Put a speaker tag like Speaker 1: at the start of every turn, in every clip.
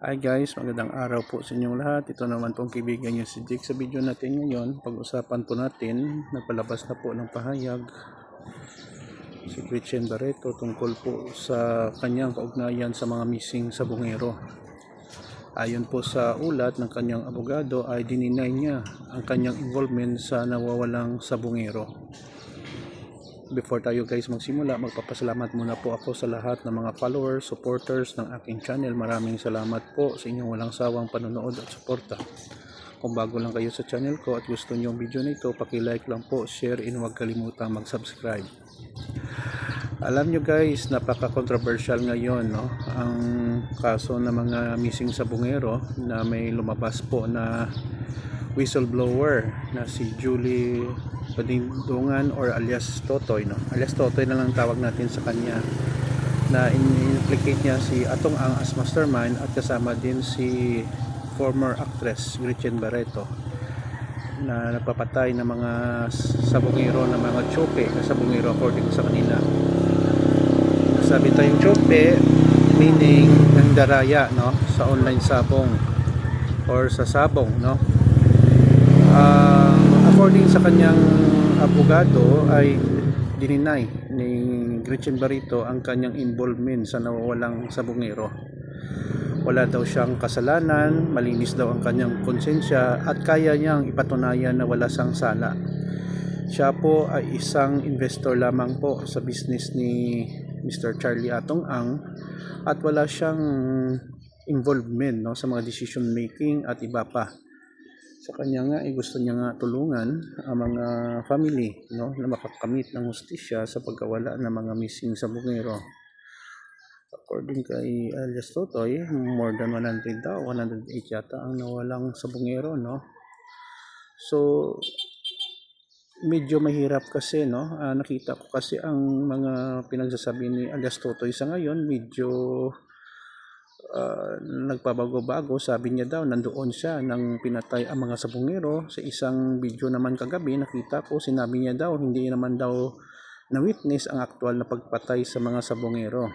Speaker 1: Hi guys, magandang araw po sa inyong lahat. Ito naman pong kaibigan niyo si Jake. Sa video natin ngayon, pag-usapan po natin, nagpalabas na po ng pahayag si Gretchen Barreto tungkol po sa kanyang kaugnayan sa mga missing sa bungero. Ayon po sa ulat ng kanyang abogado ay dininay niya ang kanyang involvement sa nawawalang sabungero. Before tayo guys magsimula, magpapasalamat muna po ako sa lahat ng mga followers, supporters ng aking channel. Maraming salamat po sa inyong walang sawang panonood at suporta. Kung bago lang kayo sa channel ko at gusto niyo ang video na ito, paki-like lang po, share, and huwag kalimutang mag-subscribe. Alam nyo guys, napaka-controversial ngayon no? ang kaso ng mga missing sa bungero na may lumabas po na whistleblower na si Julie Padindungan or alias Totoy no? alias Totoy na lang tawag natin sa kanya na in-implicate niya si Atong Ang as mastermind at kasama din si former actress Gretchen Barreto na nagpapatay ng mga sabungero ng mga chope na sabungero according sa kanila sabi tayong chope meaning ng daraya no? Sa online sabong or sa sabong no? Ah, according sa kanyang abogado ay dininay ni Gretchen Barito ang kanyang involvement sa nawawalang sabungero wala daw siyang kasalanan, malinis daw ang kanyang konsensya at kaya niyang ipatunayan na wala sang sala. Siya po ay isang investor lamang po sa business ni Mr. Charlie Atong Ang at wala siyang involvement no, sa mga decision making at iba pa. Sa kanya nga, eh, gusto niya nga tulungan ang mga family no, na makakamit ng hustisya sa pagkawala ng mga missing sa bungero. According kay alias Totoy, more than 100 daw, 108 yata ang nawalang sa bungero, no? So, medyo mahirap kasi, no? Ah, nakita ko kasi ang mga pinagsasabi ni alias Totoy sa ngayon, medyo ah, nagpabago-bago. Sabi niya daw, nandoon siya nang pinatay ang mga sabungero. Sa isang video naman kagabi, nakita ko, sinabi niya daw, hindi naman daw na-witness ang aktual na pagpatay sa mga sabungero.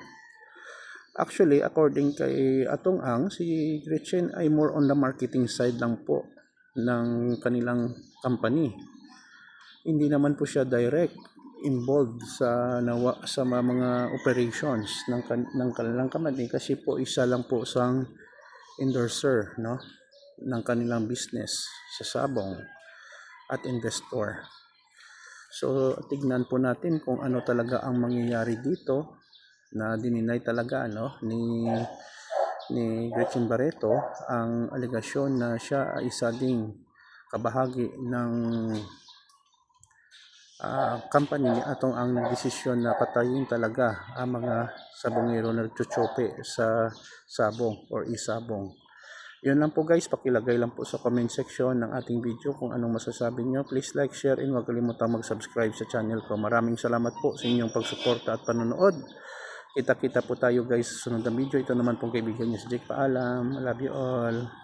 Speaker 1: Actually, according kay Atong Ang, si Gretchen ay more on the marketing side lang po ng kanilang company. Hindi naman po siya direct involved sa nawa, sa mga, operations ng ng kanilang company kasi po isa lang po sang endorser no ng kanilang business sa sabong at investor. So, tignan po natin kung ano talaga ang mangyayari dito na dininay talaga no ni ni Gretchen Barreto ang alegasyon na siya ay isa ding kabahagi ng ah, company atong ang nagdesisyon na patayin talaga ang mga sabongero na nagchuchope sa sabong or isabong. Yun lang po guys, pakilagay lang po sa comment section ng ating video kung anong masasabi nyo. Please like, share, and huwag kalimutang mag-subscribe sa channel ko. Maraming salamat po sa inyong pagsuporta at panonood. Kita-kita po tayo guys sa sunod na video. Ito naman pong kaibigan niyo si Jake. Paalam. Love you all.